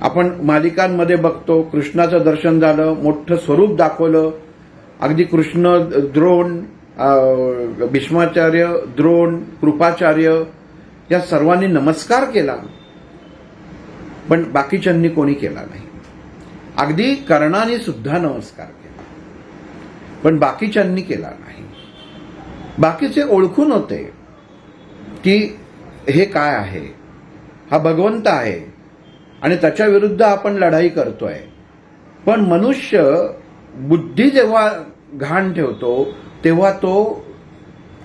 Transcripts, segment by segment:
आपण मालिकांमध्ये बघतो कृष्णाचं दर्शन झालं मोठं स्वरूप दाखवलं. अगदी कृष्ण द्रोण भीष्माचार्य द्रोण कृपाचार्य या सर्वांनी नमस्कार केला. पण बाकीच्यांनी कोणी केला नाही. अगदी कर्णाने सुद्धा नमस्कार केला. पण बाकीच्यांनी केला नाही. बाकीचे ओळखून होते की हे काय आहे? हा भगवंत आहे. आणि त्याच्या विरुद्ध आपण लढाई करतोय. पण मनुष्य बुद्धी जेव्हा घाण ठेवतो तेव्हा तो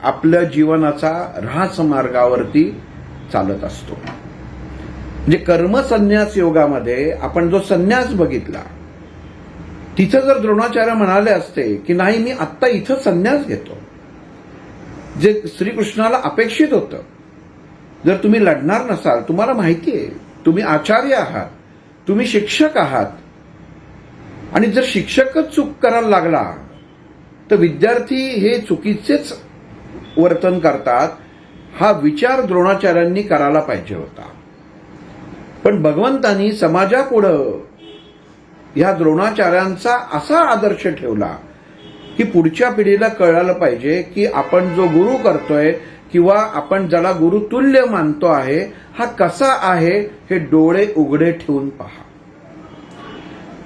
आपल्या जीवनाचा ऱ्हास मार्गावरती चालत असतो. म्हणजे कर्मसन्यास योगामध्ये आपण जो संन्यास बघितला तिथं जर द्रोणाचार्य म्हणाले असते की नाही मी आत्ता इथं संन्यास घेतो. जे श्रीकृष्णाला अपेक्षित होतं जर तुम्ही लढणार नसाल तुम्हाला माहिती आहे तुम्ही आचार्य आहात तुम्ही शिक्षक आहात. आणि जर शिक्षकच चूक करायला लागला तर विद्यार्थी हे चुकीचेच वर्तन करतात. हा विचार द्रोणाचार्यांनी करायला पाहिजे होता. पण भगवंतांनी समाजापुढं ह्या द्रोणाचार्यांचा असा आदर्श ठेवला की पुढच्या पिढीला कळायला पाहिजे की आपण जो गुरु करतोय किंवा आपण ज्याला गुरुतुल्य मानतो आहे हा कसा आहे हे डोळे उघडे ठेवून पहा.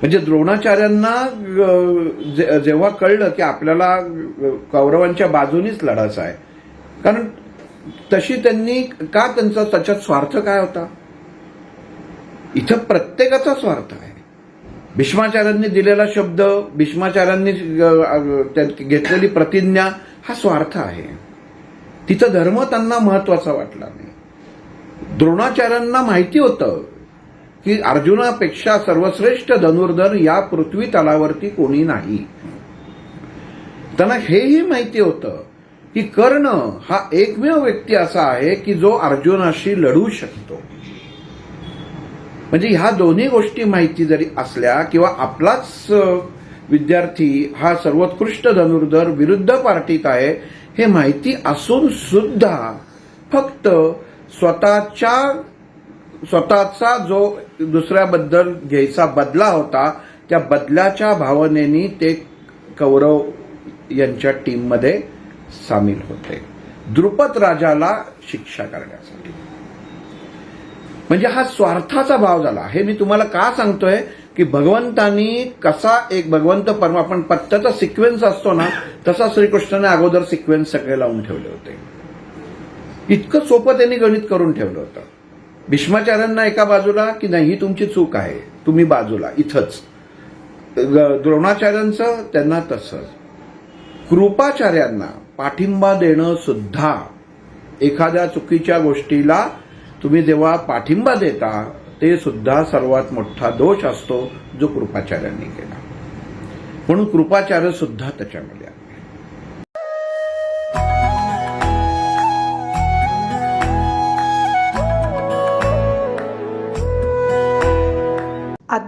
म्हणजे द्रोणाचार्यांना जे- जेव्हा कळलं की आपल्याला कौरवांच्या बाजूनीच लढायचं आहे कारण तशी त्यांनी का त्यांचा त्याच्यात स्वार्थ काय होता? इथं प्रत्येकाचा स्वार्थ आहे. भीष्माचार्यांनी दिलेला शब्द भीष्माचार्यांनी त्या- घेतलेली प्रतिज्ञा हा स्वार्थ आहे. तिथं धर्म त्यांना महत्त्वाचा वाटला नाही. द्रोणाचार्यांना माहिती होतं की अर्जुनापेक्षा सर्वश्रेष्ठ धनुर्धर या पृथ्वी तलावरती कोणी नाही. त्यांना हेही माहिती होतं की कर्ण हा एकमेव व्यक्ती असा आहे की जो अर्जुनाशी लढू शकतो. म्हणजे ह्या दोन्ही गोष्टी माहिती जरी असल्या किंवा आपलाच विद्यार्थी हा सर्वोत्कृष्ट धनुर्धर विरुद्ध पार्टीत आहे हे माहिती असून सुद्धा फक्त स्वतःच्या स्वतःचा जो दुसऱ्याबद्दल घ्यायचा बदला होता त्या बदल्याच्या भावनेनी ते कौरव यांच्या टीममध्ये सामील होते. द्रुपद राजाला शिक्षा करण्यासाठी. म्हणजे हा स्वार्थाचा भाव झाला. हे मी तुम्हाला का सांगतोय? की भगवंतानी कसा एक भगवंत परम आपण पत्त्याचा सिक्वेन्स असतो ना तसा श्रीकृष्णाने अगोदर सिक्वेन्स सगळे लावून ठेवले होते. इतकं सोपं त्यांनी गणित करून ठेवलं होतं. भीष्माचार्यांना एका बाजूला की नाही ही तुमची चूक आहे तुम्ही बाजूला इथंच. द्रोणाचार्यांचं त्यांना तसंच कृपाचार्यांना पाठिंबा देणं सुद्धा एखाद्या चुकीच्या गोष्टीला तुम्ही जेव्हा पाठिंबा देता ते सुद्धा सर्वात मोठा दोष असतो जो कृपाचार्यांनी केला. म्हणून कृपाचार्य सुद्धा त्याच्यामध्ये